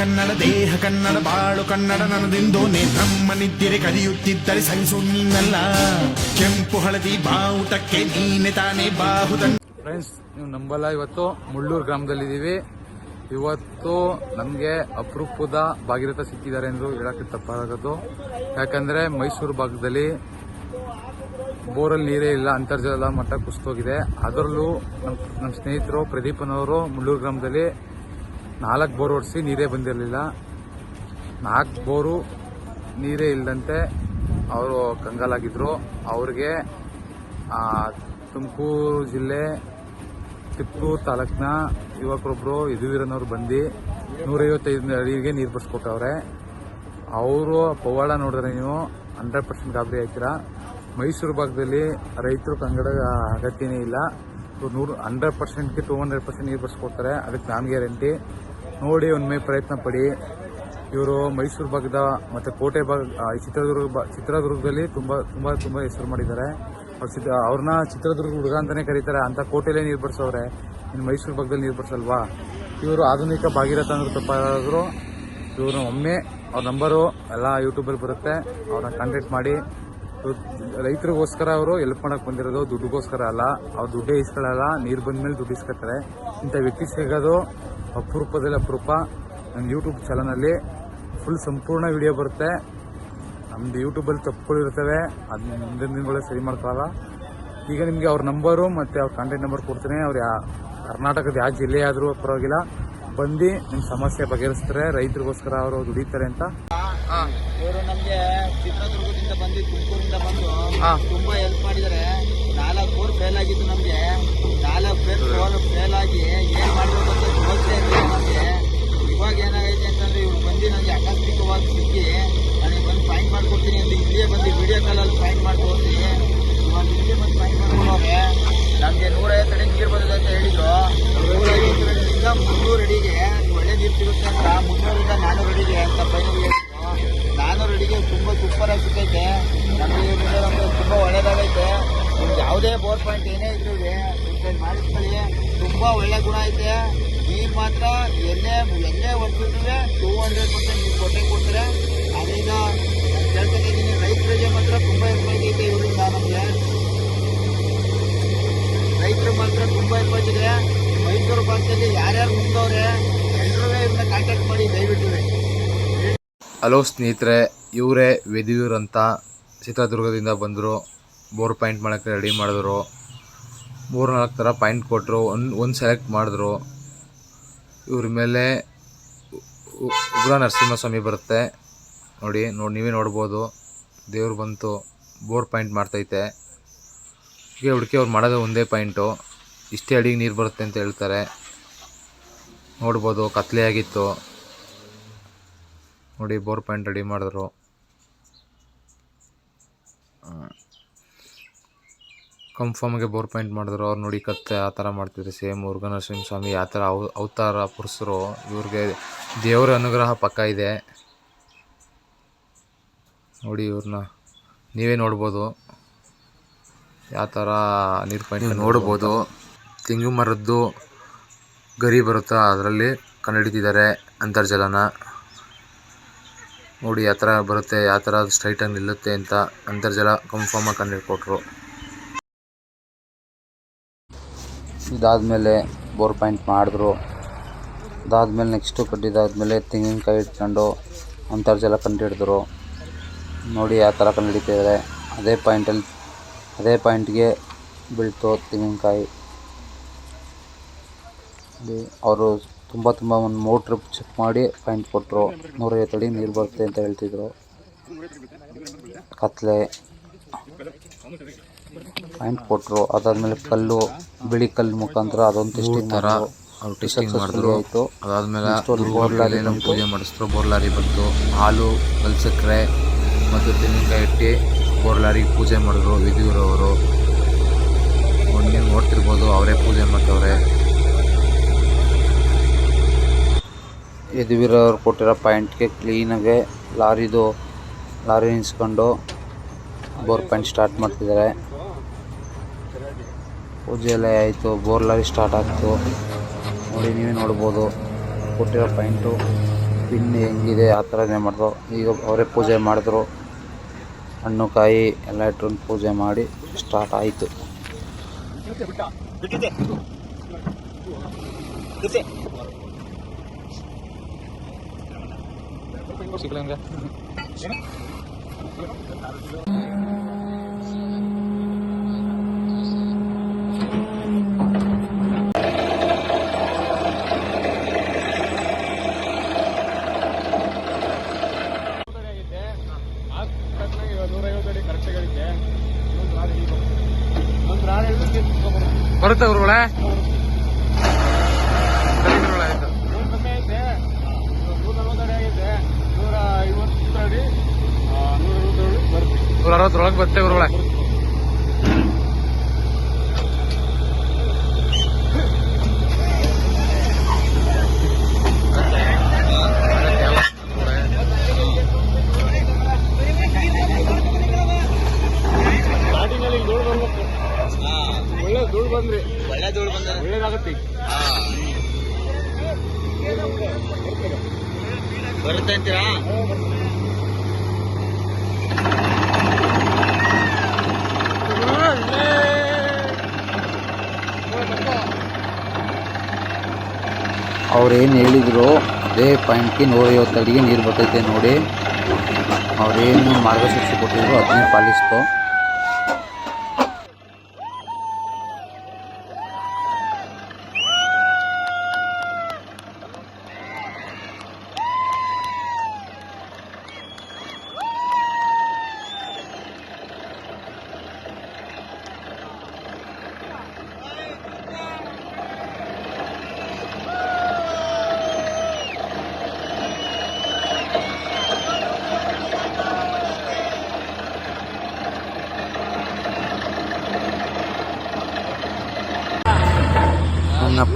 ಕನ್ನಡ, ದೇಹ ಕನ್ನಡ, ಬಾಳು ಕನ್ನಡ ನನದಿಂದು ನಮ್ಮ ನಿದ್ದಿರೆ ಕರೆಯುತ್ತಿದ್ದರೆ ಸಹಿಸು ನೀನಲ್ಲ ಕೆಂಪು ಹಳದಿ ಬಾವುಟಕ್ಕೆ ನೀನೆ ತಾನೇ ಬಾಹುದಂಡ ಫ್ರೆಂಡ್ಸ್ ನೀವು ನಂಬಲ್ಲ, ಇವತ್ತು ಮುಳ್ಳೂರು ಗ್ರಾಮದಲ್ಲಿದ್ದೀವಿ. ಇವತ್ತು ನಮಗೆ ಅಪರೂಪದ ಭಾಗೀರಥ ಸಿಕ್ಕಿದ್ದಾರೆ ಎಂದು ಹೇಳಕ್ಕೆ ತಪ್ಪಾಗದು. ಯಾಕಂದ್ರೆ ಮೈಸೂರು ಭಾಗದಲ್ಲಿ ಬೋರಲ್ಲಿ ನೀರೇ ಇಲ್ಲ, ಅಂತರ್ಜಲ ಮಟ್ಟ ಕುಸ್ತೋಗಿದೆ. ಅದರಲ್ಲೂ ನಮ್ಮ ನಮ್ಮ ಸ್ನೇಹಿತರು ಪ್ರದೀಪನವರು ಮುಳ್ಳೂರು ಗ್ರಾಮದಲ್ಲಿ ನಾಲ್ಕು ಬೋರ್ ಹೊಡಿಸಿ ನೀರೇ ಬಂದಿರಲಿಲ್ಲ. ನಾಲ್ಕು ಬೋರು ನೀರೇ ಇಲ್ಲದಂತೆ ಅವರು ಕಂಗಾಲಾಗಿದ್ರು. ಅವ್ರಿಗೆ ತುಮಕೂರು ಜಿಲ್ಲೆ ತಿಪ್ಪೂರು ತಾಲೂಕಿನ ಯುವಕರೊಬ್ಬರು ಯದುವೀರನವ್ರು ಬಂದು ನೂರೈವತ್ತೈದು ಅಡಿಗೆ ನೀರು ಬರ್ಸ್ಕೊಟ್ಟವ್ರೆ ಅವರು ಪವಾಡ ನೋಡಿದ್ರೆ ನೀವು ಹಂಡ್ರೆಡ್ ಪರ್ಸೆಂಟ್ ಗಾಬರಿ ಆಯ್ತೀರಾ? ಮೈಸೂರು ಭಾಗದಲ್ಲಿ ರೈತರು ಕಂಗಡ ಅಗತ್ಯನೇ ಇಲ್ಲ. ನೂರು, ಹಂಡ್ರೆಡ್ ಪರ್ಸೆಂಟ್ಗೆ ಟೂ ಹಂಡ್ರೆಡ್ ಪರ್ಸೆಂಟ್ ನೀರು ಬರ್ಸ್ಕೊಡ್ತಾರೆ ಅದಕ್ಕೆ ನಾನು ಗ್ಯಾರಂಟಿ. ನೋಡಿ ಒಮ್ಮೆ ಪ್ರಯತ್ನ ಪಡಿ. ಇವರು ಮೈಸೂರು ಭಾಗದ ಮತ್ತು ಕೋಟೆ ಭಾಗ ಚಿತ್ರದುರ್ಗ ಚಿತ್ರದುರ್ಗದಲ್ಲಿ ತುಂಬ ತುಂಬ ತುಂಬ ಹೆಸರು ಮಾಡಿದ್ದಾರೆ. ಅವ್ರು ಚಿತ್ರ ಅವ್ರನ್ನ ಚಿತ್ರದುರ್ಗ ಹುಡುಗ ಅಂತಲೇ ಕರೀತಾರೆ. ಅಂಥ ಕೋಟೆಲೇ ನೀರು ಬರ್ಸೋರೆ ಇನ್ನು ಮೈಸೂರು ಭಾಗದಲ್ಲಿ ನೀರು ಬರ್ಸಲ್ವಾ? ಇವರು ಆಧುನಿಕ ಭಾಗೀರಥ ಅಂದ್ರೆ ತಪ್ಪಾದ್ರು ಇವರು ಒಮ್ಮೆ ಅವ್ರ ನಂಬರು ಎಲ್ಲ ಯೂಟ್ಯೂಬಲ್ಲಿ ಬರುತ್ತೆ. ಅವ್ರನ್ನ ಕಾಂಟ್ಯಾಕ್ಟ್ ಮಾಡಿ. ರೈತರಿಗೋಸ್ಕರ ಅವರು ಎಲ್ಪ್ ಮಾಡಕ್ ಬಂದಿರೋದು ದುಡ್ಡುಗೋಸ್ಕರ ಅಲ್ಲ. ಅವ್ರು ದುಡ್ಡೇ ಇಸ್ಕೊಳ್ಳಲ್ಲ. ನೀರು ಬಂದ್ಮೇಲೆ ದುಡ್ಡು ಇಸ್ಕೊತಾರೆ. ಇಂಥ ವ್ಯಕ್ತಿ ಸಿಗೋದು ಅಪರೂಪದಲ್ಲಿ ಅಪರೂಪ. ನನ್ನ ಯೂಟ್ಯೂಬ್ ಚಾನಲಲ್ಲಿ ಫುಲ್ ಸಂಪೂರ್ಣ ವಿಡಿಯೋ ಬರುತ್ತೆ. ನಮ್ದು ಯೂಟ್ಯೂಬಲ್ಲಿ ತಪ್ಪುಗಳಿರ್ತವೆ ಅದನ್ನ ಮುಂದಿನ ದಿನಗಳೇ ಸರಿ ಮಾಡ್ಕೊಳ್ಳಲ್ಲ ಈಗ ನಿಮಗೆ ಅವ್ರ ನಂಬರು ಮತ್ತು ಅವ್ರ ಕಾಂಟ್ಯಾಕ್ಟ್ ನಂಬರ್ ಕೊಡ್ತೀನಿ. ಅವ್ರು ಯಾ ಕರ್ನಾಟಕದ ಯಾವ ಜಿಲ್ಲೆ ಆದರೂ ಪರವಾಗಿಲ್ಲ. ಬಂದು ನಿಮ್ಮ ಸಮಸ್ಯೆ ಬಗೆಹರಿಸ್ತಾರೆ. ರೈತರಿಗೋಸ್ಕರ ಅವರು ದುಡಿತಾರೆ ಅಂತ. ಇವರು ನಮಗೆ ಚಿತ್ರದುರ್ಗದಿಂದ ಬಂದು ತುಮಕೂರಿಂದ ಬಂದು. ತುಂಬಾ ಹೆಲ್ಪ್ ಮಾಡಿದರೆ ನಾಲ್ಕು ಬೋರ್ ಫೇಲ್ ಆಗಿತ್ತು ನಮಗೆ. ನಾಲ್ಕು ಫೇಲ್ ಫೇಲ್ ಆಗಿ ಏನು ಮಾಡ್ಬೇಕು ಇರ್ಲಿಲ್ಲ ಇವಾಗ ಏನಾಗೈತೆ ಅಂತಂದ್ರೆ ನನಗೆ ಆಕಸ್ಮಿಕವಾಗಿ ಸಿಕ್ಕಿ ನನಗೆ ಬಂದು ಫೈನ್ ಮಾಡ್ಕೊಡ್ತೀನಿ ಅಂತ ಇಲ್ಲಿಯೇ ಬಂದು ವಿಡಿಯೋ ಕಾಲಲ್ಲಿ ಮಾಡ್ಕೊಡ್ತೀನಿ. ಇವಾಗ ಹಲೋ ಸ್ನೇಹಿತರೆ, ಇವರೇ ವೆದಿಯೂರ್ ಅಂತ ಚಿತ್ರದುರ್ಗದಿಂದ ಬಂದರು. ಬೋರ್ ಪಾಯಿಂಟ್ ಮಾಡೋಕ್ಕೆ ರೆಡಿ ಮಾಡಿದ್ರು. ಮೂರು ನಾಲ್ಕು ಥರ ಪಾಯಿಂಟ್ ಕೊಟ್ಟರು ಒಂದು ಒಂದು ಸೆಲೆಕ್ಟ್ ಮಾಡಿದ್ರು. ಇವ್ರ ಮೇಲೆ ಉಗ್ರ ನರಸಿಂಹಸ್ವಾಮಿ ಬರುತ್ತೆ. ನೋಡಿ ನೋಡಿ, ನೀವೇ ನೋಡ್ಬೋದು. ದೇವ್ರು ಬಂತು. ಬೋರ್ ಪಾಯಿಂಟ್ ಮಾಡ್ತೈತೆ. ಹೀಗೆ ಹುಡುಕಿ ಅವ್ರು ಮಾಡೋದು ಒಂದೇ ಪಾಯಿಂಟು. ಇಷ್ಟೇ ಅಡಿಗೆ ನೀರು ಬರುತ್ತೆ ಅಂತ ಹೇಳ್ತಾರೆ. ನೋಡ್ಬೋದು, ಕತ್ಲೆ ಆಗಿತ್ತು. ನೋಡಿ ಬೋರ್ ಪಾಯಿಂಟ್ ರೆಡಿ ಮಾಡಿದ್ರು. ಕನ್ಫರ್ಮ್ಗೆ ಬೋರ್ ಪಾಯಿಂಟ್ ಮಾಡಿದ್ರು. ಅವ್ರು ನೋಡಿ ಕತ್ತೆ ಆ ಥರ ಮಾಡ್ತಿದ್ರು. ಸೇಮ್ ಮುರುಘನರಸಿಂಹ ಸ್ವಾಮಿ ಆ ಥರ ಅವ ಅವತಾರ ಪುರುಷರು. ಇವ್ರಿಗೆ ದೇವರ ಅನುಗ್ರಹ ಪಕ್ಕ ಇದೆ. ನೋಡಿ ಇವ್ರನ್ನ ನೀವೇ ನೋಡ್ಬೋದು. ಯಾವ ಥರ ನೀರು ಪಾಯಿಂಟ್ ನೋಡ್ಬೋದು. ತೆಂಗು ಮರದ್ದು ಗರಿ ಬರುತ್ತಾ? ಅದರಲ್ಲಿ ಕಂಡುಹಿಡಿತಿದ್ದಾರೆ ಅಂತರ್ಜಲನ. ನೋಡಿ, ಯಾವ ಥರ ಬರುತ್ತೆ, ಯಾವ ಥರ ಸ್ಟ್ರೈಟಾಗಿ ನಿಲ್ಲುತ್ತೆ ಅಂತ ಅಂತರ್ಜಲ ಕನ್ಫರ್ಮಾಗಿ ಕಂಡುಹಿಡ್ಕೊಟ್ರು. ಇದಾದಮೇಲೆ ಬೋರ್ ಪಾಯಿಂಟ್ ಮಾಡಿದ್ರು. ಅದಾದಮೇಲೆ ನೆಕ್ಸ್ಟು ಕಟ್ಟಿದಾದ್ಮೇಲೆ ತೆಂಗಿನಕಾಯಿ ಇಟ್ಕೊಂಡು ಅಂತರ್ಜಲ ಕಂಡುಹಿಡಿದ್ರು. ನೋಡಿ, ಯಾವ ಥರ ಕಂಡುಹಿಡಿತಿದ್ದಾರೆ. ಅದೇ ಪಾಯಿಂಟಲ್ಲಿ ಅದೇ ಪಾಯಿಂಟ್ಗೆ ಬೀಳ್ತು ತೆಂಗಿನಕಾಯಿ. ಅವರು ತುಂಬ ತುಂಬ ಒಂದು ಮೋಟ್ರ್ ಚೆಕ್ ಮಾಡಿ ಪಾಯಿಂಟ್ ಕೊಟ್ಟರು ನೂರೈವತ್ತು ಅಡಿ ನೀರು ಬರುತ್ತೆ ಅಂತ ಹೇಳ್ತಿದ್ರು. ಕತ್ಲೆ. ಪಾಯಿಂಟ್ ಕೊಟ್ಟರು ಅದಾದಮೇಲೆ ಕಲ್ಲು ಬಿಳಿ ಕಲ್ಲು ಮುಖಾಂತರ ಅದೊಂದು ಟೆಸ್ಟಿಂಗ್ ಥರ ಅವ್ರು ಟೆಸ್ಟಿಂಗ್ ಮಾಡಿದ್ರು. ಅದಾದಮೇಲೆ ಬೋರ್ಲಾರಿ ನಮ್ಮ ಪೂಜೆ ಮಾಡಿಸಿದ್ರು ಬೋರ್ಲಾರಿ ಬಂತು. ಹಾಲು ಕಲ್ಸಕ್ರೆ ಮತ್ತು ತೆಂಗಿನಕಾಯಿ ಇಟ್ಟು ಬೋರ್ಲಾರಿಗೆ ಪೂಜೆ ಮಾಡಿದ್ರು. ವಿಧಿಯೂರವರು ನೀವು ನೋಡ್ತಿರ್ಬೋದು ಅವರೇ ಪೂಜೆ ಮಾಡ್ತವ್ರೆ. ಯದುವೀರವ್ರು ಕೊಟ್ಟಿರೋ ಪಾಯಿಂಟ್ಗೆ ಕ್ಲೀನಾಗೆ ಲಾರಿದು, ಲಾರಿ ನಿಲ್ಸ್ಕೊಂಡು ಬೋರ್ ಪಾಯಿಂಟ್ ಸ್ಟಾರ್ಟ್ ಮಾಡ್ತಿದ್ದಾರೆ. ಪೂಜೆ ಎಲ್ಲ ಆಯಿತು, ಬೋರ್ ಲಾರಿ ಸ್ಟಾರ್ಟ್ ಆಗ್ತು. ನೋಡಿ, ನೀವೇ ನೋಡ್ಬೋದು, ಕೊಟ್ಟಿರೋ ಪಾಯಿಂಟು ಪಿನ್ ಹೆಂಗಿದೆ, ಆ ಥರನೇ ಮಾಡಿದ್ರು ಈಗ ಅವರೇ ಪೂಜೆ ಮಾಡಿದ್ರು. ಹಣ್ಣು, ಕಾಯಿ ಎಲ್ಲ ಇಟ್ಕೊಂಡು ಪೂಜೆ ಮಾಡಿ ಸ್ಟಾರ್ಟ್ ಆಯಿತು. ಬರುತ್ತೆ ನೂರ ಅರವತ್ತರೊಳಗೆ ಬರ್ತೇವೆ ಗುರುಗಳೇ. ಒಳ್ಳೆ ಧೂಳು ಬಂದ್ರಿ ಒಳ್ಳೆ ಧೂಳು ಬಂದ ಒಳ್ಳೇದಾಗತ್ತೆ. ಬರುತ್ತೆ ಅಂತೀರಾ? ಅವ್ರೇನು ಹೇಳಿದ್ರು? ಅದೇ ಪಾಯಿಂಟ್ಗೆ ನೂರೈವತ್ತು ಅಡಿಗೆ ನೀರು ಬರ್ತೈತೆ ನೋಡಿ. ಅವ್ರೇನು ಮಾರ್ಗಸೂಚಿ ಕೊಟ್ಟಿದ್ರು ಅದನ್ನೇ ಪಾಲಿಸ್ತು.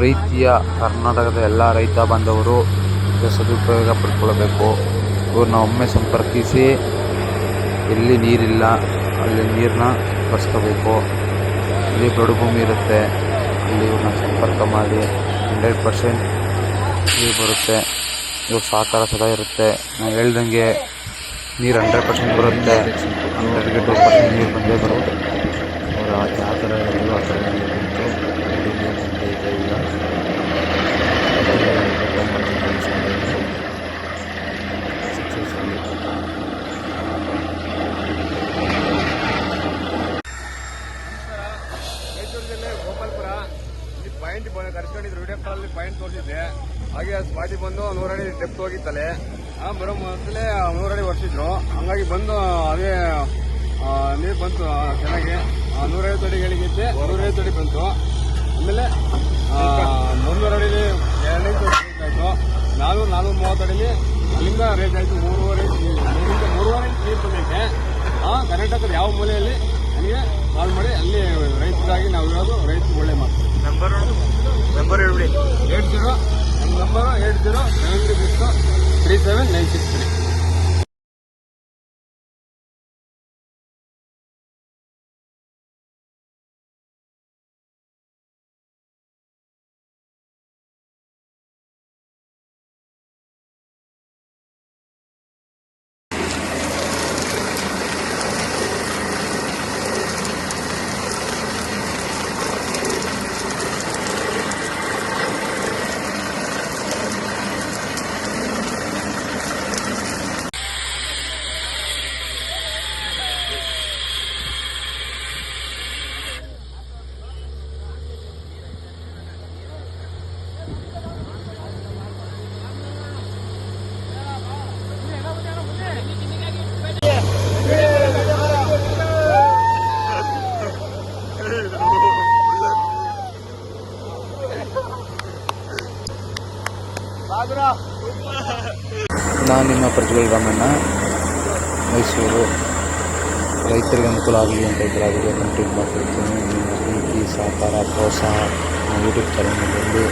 ಪ್ರೀತಿಯ ಕರ್ನಾಟಕದ ಎಲ್ಲ ರೈತ ಬಾಂಧವರು ಇದರ ಸದುಪಯೋಗ ಪಡ್ಕೊಳ್ಬೇಕು. ಇವ್ರನ್ನ ಒಮ್ಮೆ ಸಂಪರ್ಕಿಸಿ, ಎಲ್ಲಿ ನೀರಿಲ್ಲ, ಅಲ್ಲಿ ನೀರನ್ನ ಬಳಸ್ಕೋಬೇಕು ಇಲ್ಲಿ ಬಡುಭೂಮಿ ಇರುತ್ತೆ, ಅಲ್ಲಿ ಇವ್ರನ್ನ ಸಂಪರ್ಕ ಮಾಡಿ ಹಂಡ್ರೆಡ್ ಪರ್ಸೆಂಟ್ ನೀರು ಬರುತ್ತೆ. ಇವ್ರ ಸಹಕಾರ ಸದಾ ಇರುತ್ತೆ. ನಾನು ಹೇಳ್ದಂಗೆ ನೀರು ಹಂಡ್ರೆಡ್ ಪರ್ಸೆಂಟ್ ಬರುತ್ತೆ. ಹಂಡ್ರೆಡ್ಗೆ ಟೂ ಪರ್ಸೆಂಟ್ ನೀರು ಬಂದೇ ಬರುತ್ತೆ. ಅವರು ಯಾವ ಥರ ಇರೋ ಆ ಥರ ನೀರು ಬಂತು ಅಲ್ಲಿ ನೀರು ಬಂದೈತೆ ಈಗ ಮೈಸೂರು ಜಿಲ್ಲೆ ಗೋಪಾಲ್ಪುರ ಇಲ್ಲಿ ಪಾಯಿಂಟ್ ಕರ್ಸ್ಕೊಂಡಿದ್ರು ವಿಡಿಯೋ ಕಾಲಲ್ಲಿ ಪಾಯಿಂಟ್ ತೋರಿಸಿದ್ದೆ. ಹಾಗೆ ಸ್ಪಾಟಿ ಬಂದು ನೂರಡಿ ಡೆಪ್ತ್ ಹೋಗಿತ್ತಲೆ ಆ ಬರೋ ಮೊದಲೇ ನೂರಡಿ ವರ್ಷಿದ್ರು ಹಂಗಾಗಿ ಬಂದು ಅದೇ ನೀರು ಬಂತು ಚೆನ್ನಾಗಿ. ಆ, ನೂರೈವತ್ತು ಅಡಿಗಳಿಗಿದ್ದೆ ನೂರೈವತ್ತು ಅಡಿ ಬಂತು. ಆಮೇಲೆ ಮುನ್ನೂರು ಅಡಿಲಿ ಎರಡನೇ ಆಯಿತು ನಾನೂರು ನಾಲ್ಕು ಮೂವತ್ತು ಅಡಿಲಿ ಅಲ್ಲಿಂದ ರೇಟ್ ಆಯಿತು. ಮೂರುವರೆ ಮೂರಿಂದ ಮೂರುವರೆ ನೀರು ಬಂದೈತೆ ಆ ಕರ್ನಾಟಕದ ಯಾವ ಮೂಲೆಯಲ್ಲಿ ನನಗೆ ಕಾಲ್ ಮಾಡಿ ಅಲ್ಲಿ ರೈತರಾಗಿ ನಾವು ಇರೋದು ರೈತರು ಒಳ್ಳೆ ಮಾತು. ನಂಬರ್ ನಂಬರ್ ಹೇಳ್ಬಿಡಿ. ಏಟ್ ಜೀರೋ ನಮ್ಮ number eight zero seven three six three seven nine six three ನಾನು ನಿಮ್ಮ ಪ್ರಜ್ವಲ್ ರಾಮಣ್ಣ ಮೈಸೂರು. ರೈತರಿಗೆ ಅನುಕೂಲ ಆಗಲಿ ಅಂತ ಇದ್ರೆ ಅದಕ್ಕೆ ಕಂಪ್ಲೀಟ್ ಮಾಡ್ತಿರ್ತೀನಿ ನಿಮ್ಮ ಪ್ರೀತಿ ಸಹಕಾರ ಪ್ರೋತ್ಸಾಹ ನಮ್ಮ ಯೂಟ್ಯೂಬ್ ಚಾನಲ್ನಲ್ಲಿ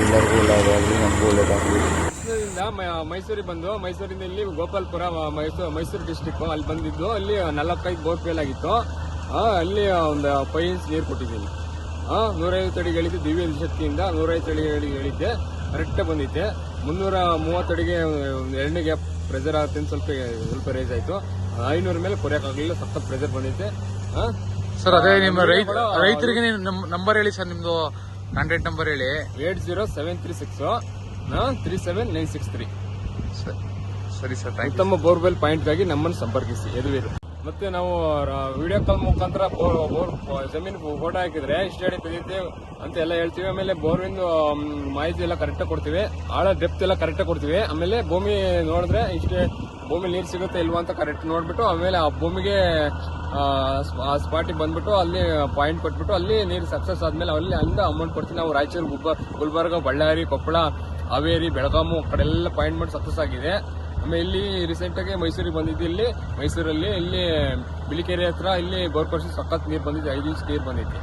ಎಲ್ಲರಿಗೂ ಒಳ್ಳೆಯದಾಗಲಿ ನಮಗೂ ಒಳ್ಳೆಯದಾಗಲಿ. ಮೈಸೂರಿಂದ ಮೈಸೂರಿಗೆ ಬಂದು ಮೈಸೂರಿಂದ ಇಲ್ಲಿ ಗೋಪಾಲ್ಪುರ ಮೈಸೂರು ಮೈಸೂರು ಡಿಸ್ಟಿಕ್ ಅಲ್ಲಿ ಬಂದಿದ್ದು ಅಲ್ಲಿ ನಲವತ್ತೈದು ಬೋರ್ ಫೇಲ್ ಆಗಿತ್ತು. ಆ, ಅಲ್ಲಿ ಒಂದು ಫೈವ್ ಇಂಚ್ ನೀರು ಕೊಟ್ಟಿದ್ದೀನಿ. ಆ, ನೂರೈವತ್ತು ಅಡಿಗಳಿದ್ದು ದಿವ್ಯ ಶಕ್ತಿಯಿಂದ ನೂರೈವತ್ತು ಅಡಿಗೆ ಹೇಳಿದ್ದೆ. ಕರೆಕ್ಟ್ ಬಂದಿದ್ದೆ ಮುನ್ನೂರ ಮೂವತ್ತು ಅಡಿಗೆ ಒಂದು ಎಣ್ಣೆಗೆ ಪ್ರೆಷರ್ ಆಗುತ್ತೆ ಸ್ವಲ್ಪ ಸ್ವಲ್ಪ ರೇಸ್ ಆಯ್ತು. ಐನೂರ ಮೇಲೆ ಕೊರೆಯೋಕ್ಕಾಗಲಿಲ್ಲ ಸಖತ್ ಪ್ರೆಷರ್ ಬಂದೈತೆ ಆ? ಸರ್ ಅದೇ ನಿಮ್ಮ ರೈತ ರೈತರಿಗೆ ನಂಬರ್ ಹೇಳಿ ಸರ್ ನಿಮ್ದು ಕಾಂಟ್ಯಾಕ್ಟ್ ನಂಬರ್ ಹೇಳಿ. Eight zero seven three six three seven nine six three. ಸರಿ ಸರ್ ಉತ್ತಮ ಬೋರ್ವೆಲ್ ಪಾಯಿಂಟ್ಗಾಗಿ ನಮ್ಮನ್ನು ಸಂಪರ್ಕಿಸಿ ಯದುವೀರು. ಮತ್ತೆ ನಾವು ವಿಡಿಯೋ ಕಾಲ್ ಮುಖಾಂತರ ಬೋರ್ ಬೋರ್ ಜಮೀನು ಫೋಟೋ ಹಾಕಿದ್ರೆ ಇಷ್ಟು ಅಡಿ ಬಿದ್ದೈತೆ ಅಂತ ಎಲ್ಲ ಹೇಳ್ತೀವಿ. ಆಮೇಲೆ ಬೋರ್ವಿಂದು ಮಾಹಿತಿ ಎಲ್ಲ ಕರೆಕ್ಟಾಗಿ ಕೊಡ್ತೀವಿ. ಆಳ ಡೆಪ್ತ್ ಎಲ್ಲ ಕರೆಕ್ಟಾಗಿ ಕೊಡ್ತೀವಿ. ಆಮೇಲೆ ಭೂಮಿ ನೋಡಿದ್ರೆ ಇಷ್ಟೇ ಭೂಮಿ ನೀರು ಸಿಗುತ್ತೆ ಇಲ್ವಾ ಅಂತ ಕರೆಕ್ಟ್ ನೋಡ್ಬಿಟ್ಟು ಆಮೇಲೆ ಆ ಭೂಮಿಗೆ ಆ, ಸ್ಪ- ಆ ಸ್ಪಾಟಿಗೆ ಬಂದ್ಬಿಟ್ಟು ಅಲ್ಲಿ ಪಾಯಿಂಟ್ ಕೊಟ್ಬಿಟ್ಟು ಅಲ್ಲಿ ನೀರು ಸಕ್ಸಸ್ ಆದಮೇಲೆ ಅಲ್ಲಿ ಅಲ್ಲಿಂದ ಅಮೌಂಟ್ ಕೊಡ್ತೀವಿ. ನಾವು ರಾಯಚೂರು ಗುಬ್ಬ ಗುಲ್ಬರ್ಗ ಬಳ್ಳಾರಿ ಕೊಪ್ಪಳ ಹಾವೇರಿ ಬೆಳಗಾಮು ಕಡೆಲ್ಲ ಪಾಯಿಂಟ್ ಮಾಡಿ ಸಕ್ಸಸ್ ಆಗಿದೆ. ಆಮೇಲೆ ಇಲ್ಲಿ ರೀಸೆಂಟ್ ಆಗಿ ಮೈಸೂರಿಗೆ ಬಂದಿದ್ದು. ಇಲ್ಲಿ ಮೈಸೂರಲ್ಲಿ ಇಲ್ಲಿ ಬಿಳಿಕೆರೆ ಹತ್ರ ಇಲ್ಲಿ ಬೋರ್ ಕೊರ್ಸಿ ಸಖತ್ ನೀರು ಬಂದಿದೆ. ಐದು ಇಂಚ್ ನೀರು ಬಂದೈತಿ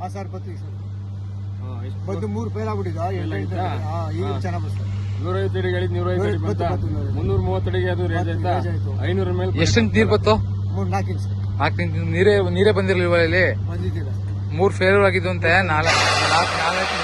ಹಾ ಸರ್ ಬರ್ತೀವಿ ಸರ್. ಬಂದು ಮೂರು ಫೇಲ್ ಆಗ್ಬಿಟ್ಟಿದ್ದ ಎಲ್ಲ ಈಗ ಚೆನ್ನಾಗಿ ಬರ್ತದೆ ನೂರೈವತ್ತು ಅಡಿಗೆ ಹೇಳಿದ್ ನೂರೈವತ್ತು ಅಡಿ ಬಂತ. ಮುನ್ನೂರ ಮೂವತ್ತು ಅಡಿಗೆ ಅದು ರೇಂಜ್ ಆಯ್ತಾ. ಐನೂರ ಮೇಲೆ ಎಷ್ಟಂತ ನೀರು ಬತ್ತು ಮೂರು ನಾಲ್ಕು ನೀರೇ ನೀರೇ ಬಂದಿರಲಿಲ್ಲ ಇಲ್ಲಿ? ಬಂದಿದ್ದೀರಾ ಮೂರ್ ಫೇಲ್ಯೂರ್ ಆಗಿದ್ದು ಅಂತೆ ನಾಲ್ಕು ನಾಲ್ಕು.